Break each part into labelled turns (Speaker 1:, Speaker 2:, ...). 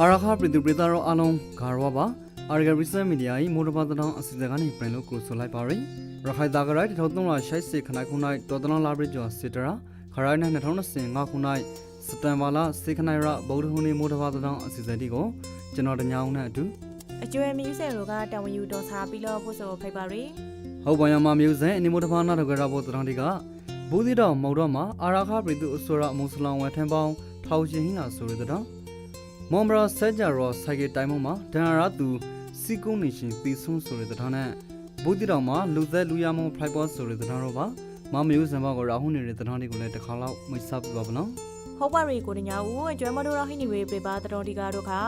Speaker 1: အာရခပြည်သူပြည်သားတို့အားလုံးဂါရဝပါအာရဂရီဆယ်မီဒီယာ၏မိုးတပါတောင်အစီအစဉ်ကနေပြန်လို့ကိုဆိုလိုက်ပါရယ်ရခိုင်တာဂရိုက်တစ်ထောင်သုံးရာရှိုက်စေခနိုင်ခုနိုင်တော်တလောလာဘရကျော်စစ်တရာခရိုင်နဲ့2025ခုနိုင်စတန်ဘာလာစေခနိုင်ရဗုဒ္ဓဟူနေ့မိုးတပါတောင်အစီအစဉ်ဒီကိုကျွန်တော်တညာအောင်နဲ့အတူ
Speaker 2: အကျွဲမီးဆယ်တို့ကတာဝန်ယူတော်စားပြီးတော့ဖို့ဆိုဖိတ်ပါရီ
Speaker 1: ဟုတ်ပါရမမျိုးစံအနိမိုးတပါနာတော့ကြရဖို့တောင်ဒီက ဘူးဒီတော်မော်တော့မှာအာရခပြည်သူအစိုးရမုစလန်ဝတ်ထန်ပေါင်းထောင်ရှင်ဟင်းလာဆိုရတဲ့တော့မော်မရာဆက်ကြရောဆိုင်ကတိုင်းမှာဒန်ရာသူစီကုန်းနေရှင်တီဆွန်းဆိုရတဲ့တော့နဲ့ဘူးဒီတော်မှာလူသက်လူရမုံဖလိုက်ပေါ်ဆိုရတဲ့တော့ပါမမျိုးစံဘောကရာဟုနေတဲ့တဲ့တော့ဒီကိုလည်းတစ်ခါလောက်မိတ်ဆက်ပြပါဗနော်
Speaker 2: ဟုတ်ပါရီကိုတညာဦးအကျွဲမတို့ရဟိနေဝေပြပါတော်ဒီကားတို့ခါ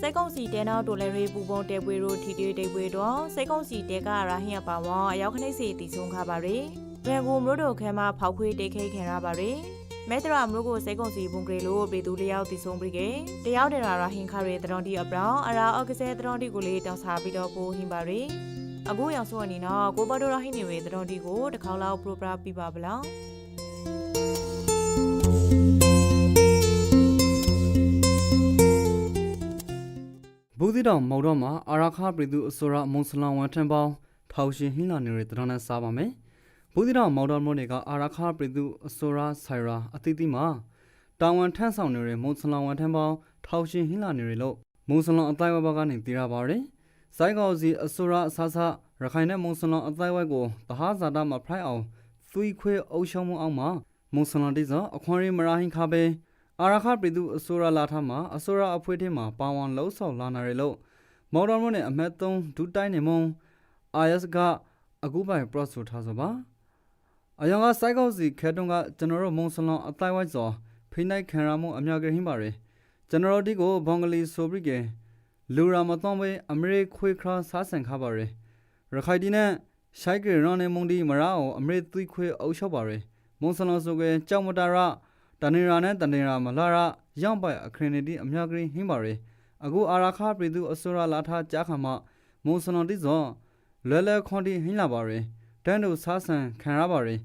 Speaker 2: စိတ်ကုန်းစီတဲနောက်တိုလဲရီပူပုံတဲပွေတို့ထီတီတိတ်ပွေတော့စိတ်ကုန်းစီတဲကရာဟင်းရပါဝေါအရောက်ခနိစီတီဆုံးခါပါရီ ရေကိုမလို့တို့ခဲမှာဖောက်ခွေးတိတ်ခိခင်ရပါရီမဲတရာမလို့ကိုစိတ်ကုန်းစီဘုံကလေးလို့ပြည်သူလျောက်တီဆုံးပြီးကေတယောက်တရာရာဟင်းခါရီတော်ဒီအပရောင်အရာအော့ကစဲတော်ဒီကိုလေးတောင်းစားပြီးတော့ပိုဟင်းပါရီအခုရောက်ဆိုအနေနော်ကိုဘတော်ရဟိနေဝေတော်ဒီကိုတစ်ခေါက်လောက်ပရိုပရာပြပါဗလား
Speaker 1: ဘူးဒီတော်မော်တော့မှာအာရခပြည်သူအစိုးရမုစလန်ဝတ်ထန်ပေါင်းထောင်ရှင်ဟင်းလာနေတဲ့တဲ့တော့နဲ့စားပါမယ် ဘူးဒီတော်မော်တော်မို့နေကအာရခပြည်သူအစိုးရဆိုင်ရာအတိအသီးမှာတာဝန်ထမ်းဆောင်နေတဲ့မုစလန်ဝတ်ထန်ပေါင်းထောင်ရှင်ဟင်းလာနေရလို့မုစလန်အတိုင်းဝဘကနေတည်ရပါတယ်စိုင်းကောက်စီအစိုးရအစားစားရခိုင်နဲ့မုစလန်အတိုင်းဝကိုတဟဇာတာမှာဖလိုက်အောင်သွေးခွဲအုပ်ရှုံးမှုအောင်မှာမုစလန်တိစအခွန်ရီမရာဟင်ခါပဲအာရခပြည်သူအစိုးရလာထမှာအစိုးရအဖွဲ့ထဲမှာပါဝန်လှုပ်ဆောင်လာနာရလို့မော်တော်မွန်းနဲ့အမတ်သုံးဒူတိုင်းနေမုံ IS ကအခုပိုင် pro ဆိုထားဆိုပါ အယောင်ကစိုက်ကောက်စီခဲတုံးကကျွန်တော်တို့မုံစလွန်အတိုင်းဝိုက်စောဖိနိုင်ခံရမှုအမြောက်ကဟင်းပါရယ်ကျွန်တော်တို့ဒီကိုဘင်္ဂလီဆိုပြီးကလူရာမတော်ဝဲအမေရိခွေခါစားဆန်ခါပါရယ်ရခိုင်ဒီနဲ့ရှိုက်ကေရွန်နေမုံဒီမရာအောင်အမေရိသွိခွေအုပ်ချုပ်ပါရယ်မုံစလွန်ဆိုကကြောက်မတာရတနေရာနဲ့တနေရာမလာရရောက်ပိုင်အခရင်တီအမြောက်ကဟင်းပါရယ်အခုအာရခပြည်သူအစိုးရလာထားကြားခါမှမုံစလွန်တိစောလွယ်လွယ်ခွန်တီဟင်းလာပါရယ် တန်းတို့စားဆန်ခံရပါရယ်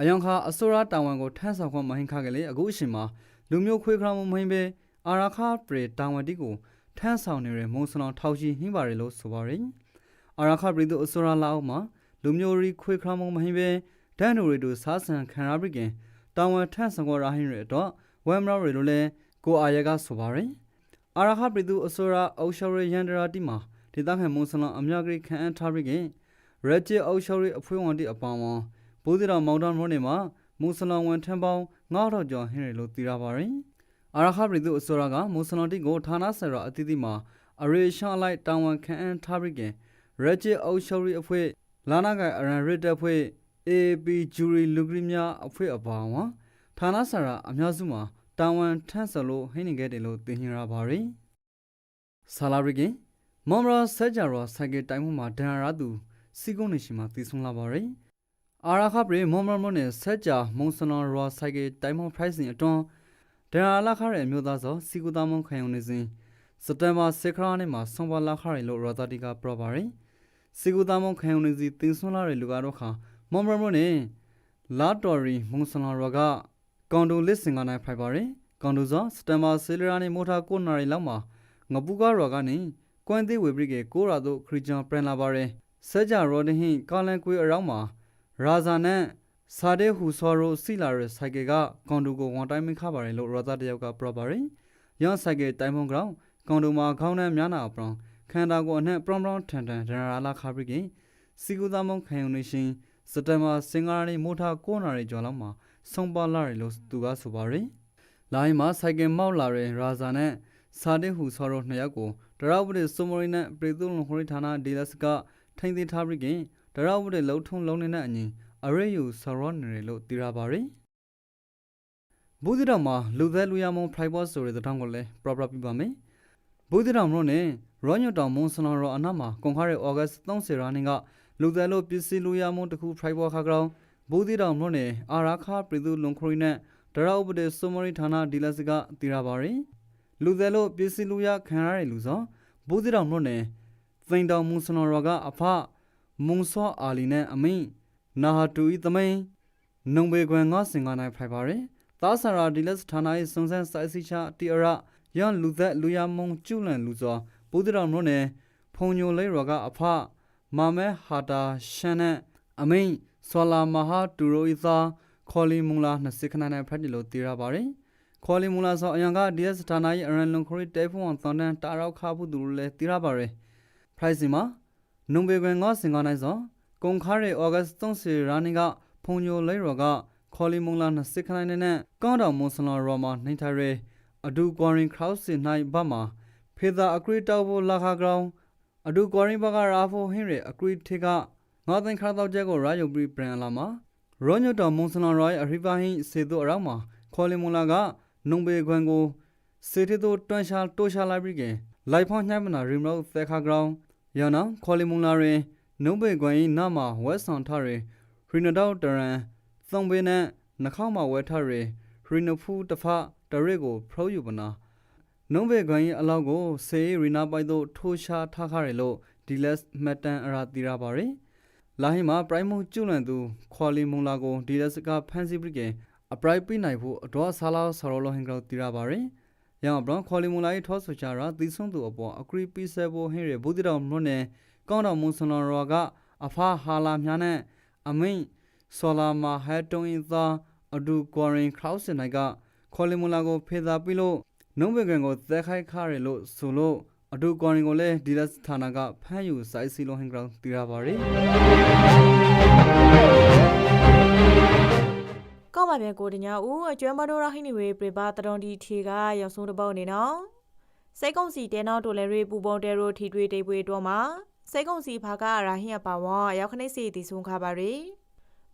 Speaker 1: အယောင်ခါအစိုးရတာဝန်ကိုထမ်းဆောင်ခွင့်မဟင်ခါကလေးအခုအချိန်မှာလူမျိုးခွေးခရမှုမဟင်ပဲအာရခပရေတာဝန်တီကိုထမ်းဆောင်နေတဲ့မုံစလောင်ထောက်ရှိဟင်းပါရယ်လို့ဆိုပါရယ်အာရခပရိတို့အစိုးရလာအောင်မှာလူမျိုးရီခွေးခရမှုမဟင်ပဲတန်းတို့ရီတို့စားဆန်ခံရပြီးကင်တာဝန်ထမ်းဆောင်ခွင့်ရဟင်းရတော့ဝမ်မရရီလို့လဲကိုအာရကဆိုပါရယ်အာရခပရိတို့အစိုးရအုပ်ချုပ်ရရန်ဒရာတီမှာဒေသခံမွန်စလန်အများကြီးခံအပ်ထားပြီးကရက်ကျ အောက်ရှော်ရီအဖွဲ့ဝင်တီအပေါင်းဝန်ဘိုးဒီတော်မောင်တော်မိုးနေမှာမွန်စလန်ဝန်ထမ်းပေါင်း9000ကျော်ဟင်းရလို့သိရပါရင်အာရခပြည်သူအစိုးရကမွန်စလန်တီကိုဌာနဆိုင်ရာအသီးသီးမှာအရေရှန်လိုက်တာဝန်ခံအပ်ထားပြီးကရက်ကျအောက်ရှော်ရီအဖွဲ့လာနာကိုင်အရန်ရစ်တပ်ဖွဲ့ AP ဂျူရီလူဂရီများအဖွဲ့အပေါင်းဝန်ဌာနဆိုင်ရာအများစုမှာတာဝန်ထမ်းဆောင်လို့ဟင်းနေခဲ့တယ်လို့သိရပါရင်ဆာလာရီကင်မော်မရာဆက်ကြရောဆိုင်ကယ်တိုင်းမှုမှာဒန်ရာသူ စီကုန်းနေရှိမှာတည်ဆုံလာပါရယ်အာရခပရေမော်မရာမွန်နဲ့ဆက်ကြမုံစနောရောဆိုင်ကယ်တိုင်းမှု pricing အတွန်းဒန်ရာလာခရဲ့အမျိုးသားစောစီကူသားမုံခံရုံနေစဉ်စက်တင်ဘာ6ခရနဲ့မှာဆွန်ပါလာခရဲ့လို့ရောတာတီကပရပါရယ်စီကူသားမုံခံရုံနေစီတင်ဆွလာတဲ့လူကတော့ခါမော်မရာမွန်နဲ့လာတော်ရီမုံစနောရောကကွန်ဒိုလစ်စင်ကနိုင်ဖိုက်ပါရယ်ကွန်ဒိုဇောစက်တင်ဘာဆေလရာနဲ့မိုတာကိုနာရီလောက်မှာငပူကရောကနေကွမ်သေးဝေဘရစ်ကေကိုရာတို့ခရီဂျန်ပရန်လာပါရယ် ဆဲဂျာရောဒဟင်ကာလန်ကွေအရောင်းမှာရာဇာနန်စာဒေဟူဆော်ရိုစီလာရယ်ဆိုင်ကယ်ကကွန်ဒိုကိုဝန်တိုင်းမခပါရယ်လို့ရာဇာတယောက်ကပရပါရယ်ရန်ဆိုင်ကယ်တိုင်မွန်ဂရောင်းကွန်ဒိုမှာခေါင်းနှမ်းများနာအပရောင်ခန္ဓာကိုယ်အနှံ့ပရောင်ပရောင်ထန်ထန်ဒရရာလာခါဘရစ်ကေစီကူသမုံခံယူနေရှင်စတမ်ဘာစင်္ဂါရီမိုထာကိုနာရီကျော်လောက်မှာဆုံးပါလာရယ်လို့သူကဆိုပါရယ်လိုင်းမှာဆိုင်ကယ်မောက်လာရယ်ရာဇာနဲ့စာဒေဟူဆော်ရိုနှစ်ယောက်ကိုဒရဝုဒ္ဓစုမရိနဲ့ပရိသုလုံခရိဌာနဒေလစက ထိုင်သိထားပြီးခင်ဒရဝုဒ္ဓလုံထုံလုံးနေတဲ့အညီအရေယူဆရောနေလို့တည်ရပါရယ်ဘူးဒီတော်မှာလူသက်လူရမုံ private ဆိုတဲ့တောင်းကိုလည်း proper ပြပါမယ်ဘူးဒီတော်မလို့နဲ့ရောညွတ်တော်မွန်စနောရောအနာမှာကွန်ခါရဲ August 30ရက်နေ့ကလူသက်လို့ပစ္စည်းလူရမုံတခု private ခါကောင်ဘူးဒီတော်မလို့နဲ့အာရာခပရိသုလုံခရိနဲ့ဒရဝုဒ္ဓစုမရိဌာနဒေလစကတည်ရပါရယ်လူသက်လို့ပစ္စည်းလူရခံရတဲ့လူစောဘိုးစီတော်မြို့နယ် သိန်တော်မူစနော်ရကအဖမုံစောအာလီနဲ့အမိန်နာဟာတူဤသမိန်နုံဘေကွန်ငါစင်ကနိုင်ဖိုင်ပါရယ်သားဆရာဒီလက်စ်ဌာန၏စုံစမ်းစိုက်စီချတီအရရန်လူသက်လူရမုံကျူလန်လူစွာပုဒ်တော်မြို့နယ်ဖုန်ညိုလေးရောကအဖမာမဲဟာတာရှန်နဲ့အမိန်ဆွာလာမဟာတူရိုဤသာခေါ်လီမူလာ20ခဏနဲ့ဖတ်တယ်လို့သိရပါရယ်ခေါ်လီမူလာဆိုအယံကဒီလက်စ်ဌာန၏အရန်လုံခရီတဲဖုန်တန်တန်တာရောက်ခါဘူးသူလည်းသိရပါရယ် price မှာနုံဘေကွန်ငါစင်ကနိုင်စောကုန်ခါရဲဩဂတ်30ရာနီကဖုန်ညိုလေးရောကခေါ်လီမုံလာ20ခနိုင်နဲ့ကောင်းတော်မွန်ဆလော်ရောမနှိမ့်ထရဲအဒူကွာရင်ခရောက်စင်နိုင်ဘတ်မှာဖေသာအကရီတောက်ဖို့လာခါကောင်အဒူကွာရင်ဘကရာဖိုဟင်းရဲအကရီထေကငါသိန်းခါတော့ချက်ကိုရာယုပရီပရန်လာမှာရောညတ်တော်မွန်ဆလော်ရောအရိပါဟင်းစေတို့အရောက်မှာခေါ်လီမုံလာကနုံဘေကွန်ကိုစေတီတို့တွန်ရှာတိုးရှာလိုက်ပြီးကလိုက်ဖောင်းညှပ်မနာရီမိုတ်သက်ခါကောင် ယနာခေါ်လီမုန်လာရင်နုံဘေကွန်ဤနာမဝက်ဆောင်ထရင်ရီနဒေါတရန်သုံးဘေနဲ့နှခေါင်းမဝဲထရင်ရီနဖူတဖတရစ်ကိုဖရိုးယူပနာနုံဘေကွန်ဤအလောက်ကိုဆေးရီနာပိုက်တို့ထိုးရှာထားခရလို့ဒီလက်မက်တန်အရာတီရာပါရယ်လာဟိမှာပရိုင်မုံကျွလန်သူခေါ်လီမုန်လာကိုဒီလက်စကဖန်စီပရိကေအပရိုက်ပြနိုင်ဖို့အတော်ဆာလာဆာရောလိုဟင်ကောတီရာပါရယ် ရအောင်ဘရန်ခေါ်လီမုန်လာ၏ထောဆူချာရာသီဆုံးသူအပေါ်အကရီပီဆဲဘိုဟင်းရဘူဒီတော်မွန်းနေကောင်းတော်မွန်ဆလော်ရောကအဖာဟာလာမြားနဲ့အမိန်ဆောလာမာဟဲတုံအင်းသာအဒူကွာရင်ခရောက်စင်နိုင်ကခေါ်လီမူလာကိုဖေသာပြီးလို့နုံးဘကန်ကိုသဲခိုက်ခရလို့ဆိုလို့အဒူကွာရင်ကိုလည်းဒီလက်ဌာနကဖမ်းယူစိုက်စီလိုဟင်ဂရောင်းတီရပါရီ
Speaker 2: ကောက် ပါပြန်ကိုတညာဦးအကျွမ်းမတော်ရဟိနေဝေပြပါတတော်ဒီထီကရောက်ဆုံးတစ်ပုတ်နေနော်စိတ်ကုံစီတဲနောက်တိုလဲရီပူပုံတဲရိုထီတွေတိတ်ပွေတော့မှာစိတ်ကုံစီဖာကရာဟိယပါဝါရောက်ခနေစီတီဆုံးခါပါရီ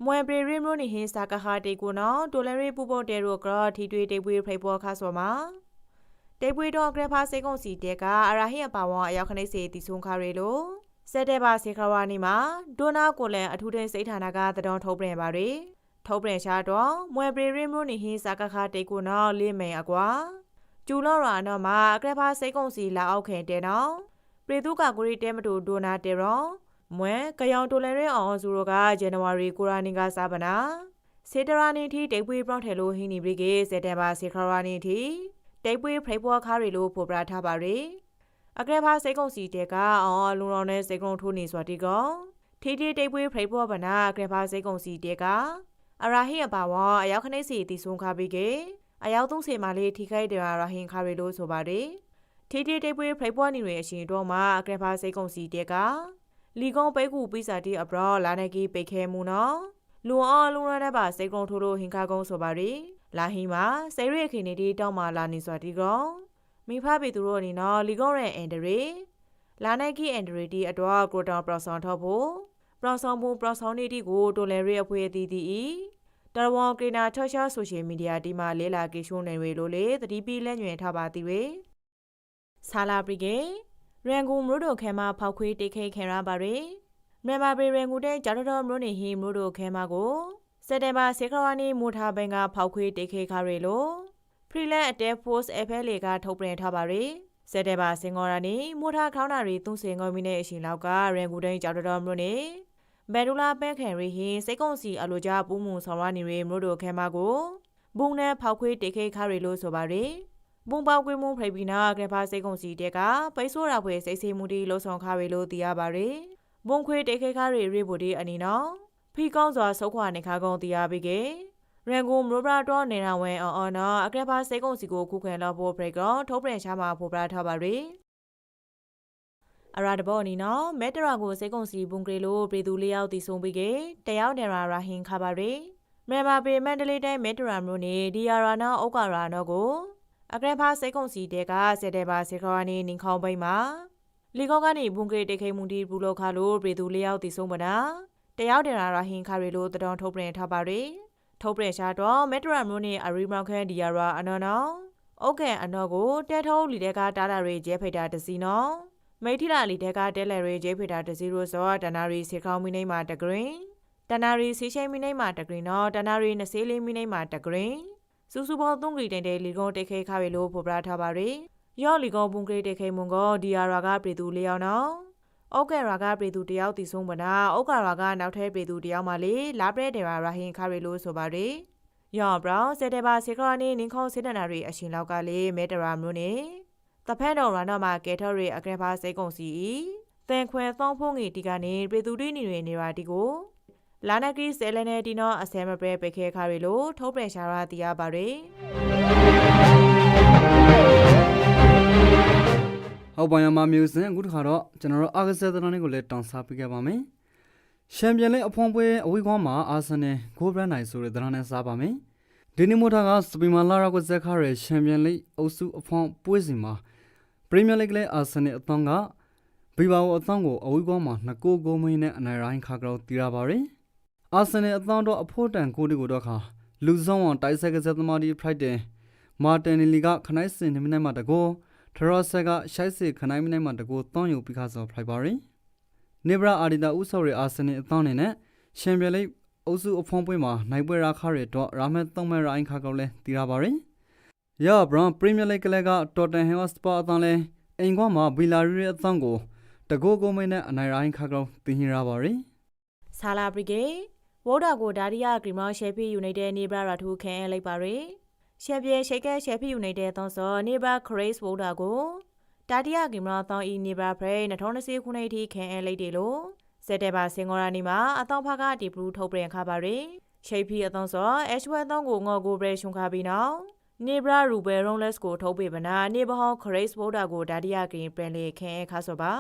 Speaker 2: မွဲပရီရီမရိုနီဟင်းစာကဟာတေကိုနော်တိုလဲရီပူပုံတဲရိုကရထီတွေတိတ်ပွေဖိပေါ်ခါဆောမှာတိတ်ပွေတော့ဂရဖာစိတ်ကုံစီတဲကအရာဟိယပါဝါရောက်ခနေစီတီဆုံးခါရီလို့စက်တဲ့ပါစေခရဝါနီမှာဒိုနာကိုလန်အထူးထင်းစိတ်ဌာနကတတော်ထုတ်ပြန်ပါရီ ထုတ်ပြန်ရှာတော့မွဲပရီရီမရိုနီဟင်းစာကခတေကိုနော်လေးမိန်အကွာကျူလော်ရာနော်မှာအကရဖာစိတ်ကုံစီလာအောက်ခင်တဲနော်ပရီတုကကိုရီတဲမတူဒိုနာတေရောမွဲကယောင်တိုလန်ရဲအောင်စုရောကဇန်နဝါရီကိုရာနီကစားပနာစေတရာနီတီတိတ်ပွေးပြောင်းထဲလို့ဟင်းနီဘရိကေစက်တဘာစေခရာနီတီတိတ်ပွေးဖရိတ်ပွားခါရီလို့ဖော်ပြထားပါရီအကရဖာစိတ်ကုံစီတဲကအောင်လူတော်နဲ့စိတ်ကုံထိုးနေစွာတီကောထီတီတိတ်ပွေးဖရိတ်ပွားပနာအကရဖာစိတ်ကုံစီတဲက အရာဟိအပါဝါအရောက်ခနေစီတီဆုံးခါပြီးကေအရောက်သုံးစီမာလေးထိခိုက်တယ်ရာဟင်ခါရီလို့ဆိုပါတယ်တီတီတိတ်ပွေးဖရိတ်ပွားနေရအရှင်တော့မှာအကရဖာစိတ်ကုံစီတဲကလီကုံပဲကူပိစာတီအပရောလာနေကီပိခဲမှုနော်လူအောင်လူရတဲ့ပါစိတ်ကုံထိုးလို့ဟင်ခါကုံဆိုပါရီလာဟိမှာစေရခိနေတီတောင်းမာလာနေစွာတီကောင်မိဖပေသူတို့အနေနော်လီကုံရဲ့အန်ဒရီလာနေကီအန်ဒရီတီအတော်ကိုတောင်ပရောဆောင်ထော့ဖို့ ပရောဆောင်မှုပရောဆောင်နေတီကိုတိုလယ်ရီအဖွေအသီးသီးဤတရဝကရနာထော့ရှာဆိုရှယ်မီဒီယာဒီမှာလဲလာကေရှုံးနေရလို့လေသတိပေးလက်ညွှန်ထားပါသည်ရေဆာလာပရီကေရန်ကုန်မြို့တော်ခဲမှာဖောက်ခွေးတိတ်ခဲခံရပါရယ်မြန်မာပြည်ရန်ကုန်တဲ့ဂျာတော်တော်မြို့နေဟီမြို့တော်ခဲမှာကိုစက်တင်ဘာစေခရဝနီမူထားဘင်ကဖောက်ခွေးတိတ်ခဲခါရယ်လို့ Freelance Attack Force FLA ကထုတ်ပြန်ထားပါရယ်စက်တင်ဘာစင်ကောရာနီမူထားခေါင်းနာရီသုံးစင်ငုံမီနဲ့အရှင်လောက်ကရန်ကုန်တဲ့ဂျာတော်တော်မြို့နေ ဘယ်ဒူလာပဲခံရီဟင်းစိတ်ကုံစီအလိုကြပူးမှုဆောင်ရနေရမြို့တော်ခဲမှာကိုဘုံနဲ့ဖောက်ခွေးတိတ်ခဲခါရယ်လို့ဆိုပါရယ်ဘုံပေါကွေးမှုဖိပီနာဂရဖာစိတ်ကုံစီတဲ့ကပိတ်ဆိုးရဖွယ်စိတ်ဆေးမှုတီလှုံ့ဆော်ခါရီလို့သိရပါရယ်ဘုံခွေတိတ်ခဲခါရီရေဘူတီအနီနော်ဖီကောင်းစွာဆုတ်ခွာနေခါကုံသိရပြီကေရန်ကုန်မြို့ပရာတော့နေတာဝဲအော်အော်နော်အကရဖာစိတ်ကုံစီကိုခုခံတော့ဖို့ဘရိတ်ကောထုတ်ပြန်ချမှာဖို့ပြထားပါရယ် အရာတဘောနီနော်မဲတရာကိုစိတ်ကုံစီဘုံကလေးလို့ပြည်သူလေးယောက်တီဆုံးပြီးကေတယောက်နေရာရာဟင်ခါပါရယ်မြန်မာပြည်မန္တလေးတိုင်းမဲတရာမြို့နေဒီယာရာနာဩကာရာနော်ကိုအကရဖာစိတ်ကုံစီတဲကစက်တဲ့ပါစေခရနီနင်းခေါင်းပိတ်မှာလီကောကနေဘုံကလေးတိတ်ခိမှုတီဘူးလောက်ခါလို့ပြည်သူလေးယောက်တီဆုံးမနာတယောက်တရာရာဟင်ခါရီလို့တတော်ထုတ်ပြန်ထားပါရယ်ထုတ်ပြန်ရှာတော့မက်တရာမျိုးနဲ့အရီမောက်ခန်ဒီယာရာအနော်နော်အုတ်ကန်အနော်ကိုတဲထုံးလီတဲ့ကတားတာရီကျဲဖိတာတစီနော် မိထီလာလီတဲ့ကတဲလဲရီကျဲဖိတာတစီရိုဆိုတနာရီစေခေါင်းမိနေမှာတဂရင်းတနာရီစီရှိမိနေမှာတဂရင်းနော်တနာရီနစေးလေးမိနေမှာတဂရင်းစူစူဘောသုံးဂရီတိုင်တဲ့လီကုန်းတိတ်ခဲခါရီလို့ဖော်ပြထားပါရယ်ရော့လီကုန်းဘုံဂရီတိတ်ခဲမွန်ကောဒီယာရာကပြည်သူလေးယောက်နော်ဩကရာကပြည်သူတယောက်တည်ဆုံးပနာဩကရာကနောက်ထပ်ပြည်သူတယောက်မှလေလာပရက်ဒေရာရာဟင်ခါရီလို့ဆိုပါရယ်ယောဘရောင်စက်တဘာစေခရနီနင်းခေါစေတနာရီအရှင်လောက်ကလေမဲတရာမျိုးနေ တဖက်တော်ရနာမှာကဲထော်ရီအကရဖာစိတ်ကုန်စီတန်ခွဲသောဖုံးငီတီကနေပြည်သူတွေနေတွေနေရာတီကိုလာနကရီဆဲလနေတီနောအစဲမပရဲပေခဲခါရီလို့ထုတ်ပြန်ရှာရာတီရပါရယ်
Speaker 1: ဟုတ်ပါရမမျိုးစင်အခုတစ်ခါတော့ကျွန်တော်တို့အာဂစက်သနာလေးကိုလည်းတောင်းစားပေးခဲ့ပါမယ်ရှမ်ပီယံလိအဖွန်ပွဲအဝေးကွာမှာအာဆင်နယ်ဂိုးဘရန်နိုင်ဆိုတဲ့သနာနဲ့စားပါမယ်ဒီနေ့မို့ထားကစပီမာလာရာကိုဇက်ခါရဲ့ရှမ်ပီယံလိအုပ်စုအဖွန်ပွဲစဉ်မှာ ပရီးမီယာလိလည်းအာဆင်နယ်အသွန်းကဘီဘာဝအသွန်းကိုအဝေးကွာမှာနှစ်ကိုကိုမင်းနဲ့အနိုင်ရိုင်းခါကြောတီးရပါရယ်အာဆင်နယ်အသွန်းတော့အဖို့တန်ကိုဒီကိုတော့ခါလူဆောင်ဝန်တိုက်ဆက်ကစားသမားဒီဖရိုက်တယ်မာတင်နီလီကခနိုင်စင်နိမနိုင်မှာတကောထရော့ဆက်ကရှိုက်စစ်ခနိုင်မနိုင်မှာတကူတောင်းယူပြီးခါစောဖလိုက်ပါရင်နေဘရာအာဒီတာဥဆော်ရီအာဆင်နယ်အသောင်းနေနဲ့ချန်ပီယံလိအုပ်စုအဖုံးပွဲမှာနိုင်ပွဲရာခါရတော့ရာမက်သုံးမဲရိုင်းခါကောက်လဲတီးရပါရင် ယာဘရန်ပရီးမီယာလိကလေးကတော်တန်ဟမ်ဟော့စပါအသောင်းလဲအိမ်ကွာမှာဘီလာရီရဲ့အသောင်းကိုတကူကိုမင်းနဲ့အနိုင်ရိုင်းခါကောက်တင်ရပါရင်
Speaker 2: ဆာလာဘရီဂေဝေါ်ဒါကိုဒါရီယာဂရီမောင်းရှယ်ဖီယူနိုက်တက်နေဘရာရာထူခန်လိုက်ပါရယ်ရှယ်ပြေရှိတ်ကဲရှယ်ဖီယူနိုက်တက်သောစောနေဘရာခရိစ်ဝေါ်ဒါကိုတာတီယာဂရီမောင်းသောဤနေဘရာဖရိ2020ခုနှစ်ထိခန်လိုက်တယ်လို့စက်တဲဘာစင်ဂေါရာနီမှာအတောင်ဖကဒီဘလူးထုတ်ပြန်ခါပါရယ်ရှိတ်ဖီအသောစောအက်ရှ်ဝဲသောကိုငေါ်ကိုဘရဲရှုံခါပြီးနောက် နေဘရာရူဘယ်ရွန်လက်စ်ကိုထုတ်ပေးပနာနေဘဟောခရိစ်ဝေါ်ဒါကိုဒါတီယာဂရီပြန်လေခန်ခါဆိုပါ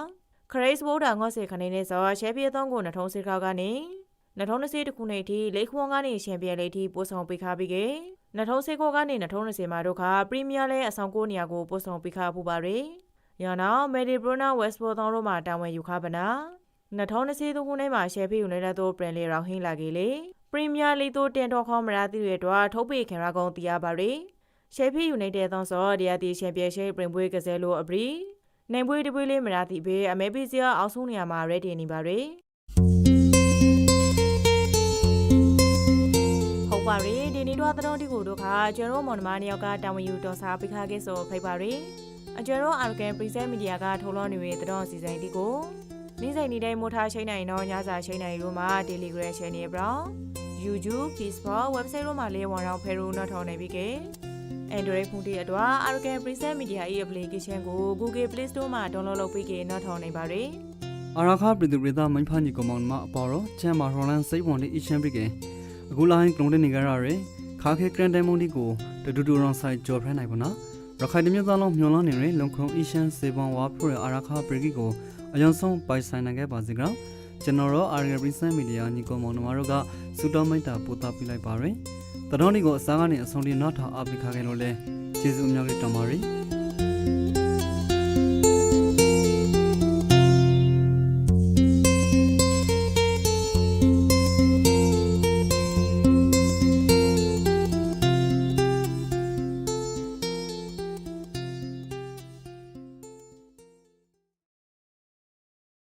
Speaker 2: ခရိစ်ဝေါ်ဒါငေါ့စေခနေနေစောရှယ်ဖီအသောကို2010ခေါက်ကနေ2020ခုနှစ်ထိလိခွန်ကနေချန်ပီယံလိထိပို့ဆောင်ပေးခါပြီးက2019ကနေ2020မှာတို့ကပရီးမီးယားလိအဆောင်ကိုနေရာကိုပို့ဆောင်ပေးခါပူပါရယ်။ရနောင်မယ်ဒီဘရိုနာဝက်စ်ဘော်တောင်းတို့မှာတာဝန်ယူခါပနာ2020ခုနှစ်မှာရှယ်ဖီယူနိုက်တက်တို့ပရန်လီရောင်းဟင်းလာကေလေပရီးမီးယားလိတို့တင်တော်ခေါမရာတိတွေတော့ထုတ်ပေးခင်ရကုန်တီးရပါရယ်။ ရှယ်ဖီယူနိုက်တက်သောစောဒီယာတီချန်ပီယံရှစ်ပရင်ပွဲကစားလို့အပရီနိုင်ပွဲတပွဲလေးမရာတိဘေးအမေပီစီယာအောက်ဆုံးနေရာမှာရက်တင်နေပါရယ်။ဟုတ်ပါရီဒီနေ့တော့တဲ့တီကိုတို့ခါကျွန်းတို့မော်နမနှစ်ယောက်ကတာဝန်ယူတော်စားပိခါခဲ့ဆိုဖိတ်ပါရီအကျွန်းတို့အာရကန်ပရီဆက်မီဒီယာကထုတ်လွှင့်နေတဲ့တဲ့တော်စီစဉ်တီကိုနေ့စဉ်နေ့တိုင်းမို့ထားရှိနိုင်တော့ညစာရှိနိုင်လို့မှာ Telegram ရှယ်နေပြောင်း YouTube Facebook website တို့မှာလေးဝန်အောင်ဖဲရိုးနောက်ထောင်နေပြီကဲ Android ဖုန်းတွေအတွက် Argan Preset Media ၏ application ကို Google Play Store မှာ download လုပ်ပြီးကနောက်ထောင်နေပါရယ်
Speaker 1: အာရာခပြည်သူပြည်သားမင်းဖာညီကောင်မောင်မအပေါ်တော့ချမ်းမာရော်လန်စိတ်ဝန်ဒီအရှင်ပြီကအခုလိုင်းကလုံးတဲ့နေကြရရခါခဲကရန်တိုင်မုန်ဒီကိုတတူတူရောင်ဆိုင်ကြော်ဖရနိုင်ပါနော်ရခိုင်တမျိုးသားလုံးမျောလန်းနေရလုံခုံအရှင်စေဘွန်ဝါဖရအာရာခပရိကီကိုအယုံဆုံးပိုင်ဆိုင်နိုင်ခဲ့ပါစေကြောကျွန်တော်တို့အာရီပရီဆန်မီဒီယာညီကောင်မောင်တို့ကစူတော်မိတ်တာပို့တာပြလိုက်ပါရယ် တတော်ဒီကိုအစားကနေအဆုံးထိနောက်ထပ်အပိခါခဲ့လို့လဲကျေးဇူးအများကြီးတင်ပါတယ်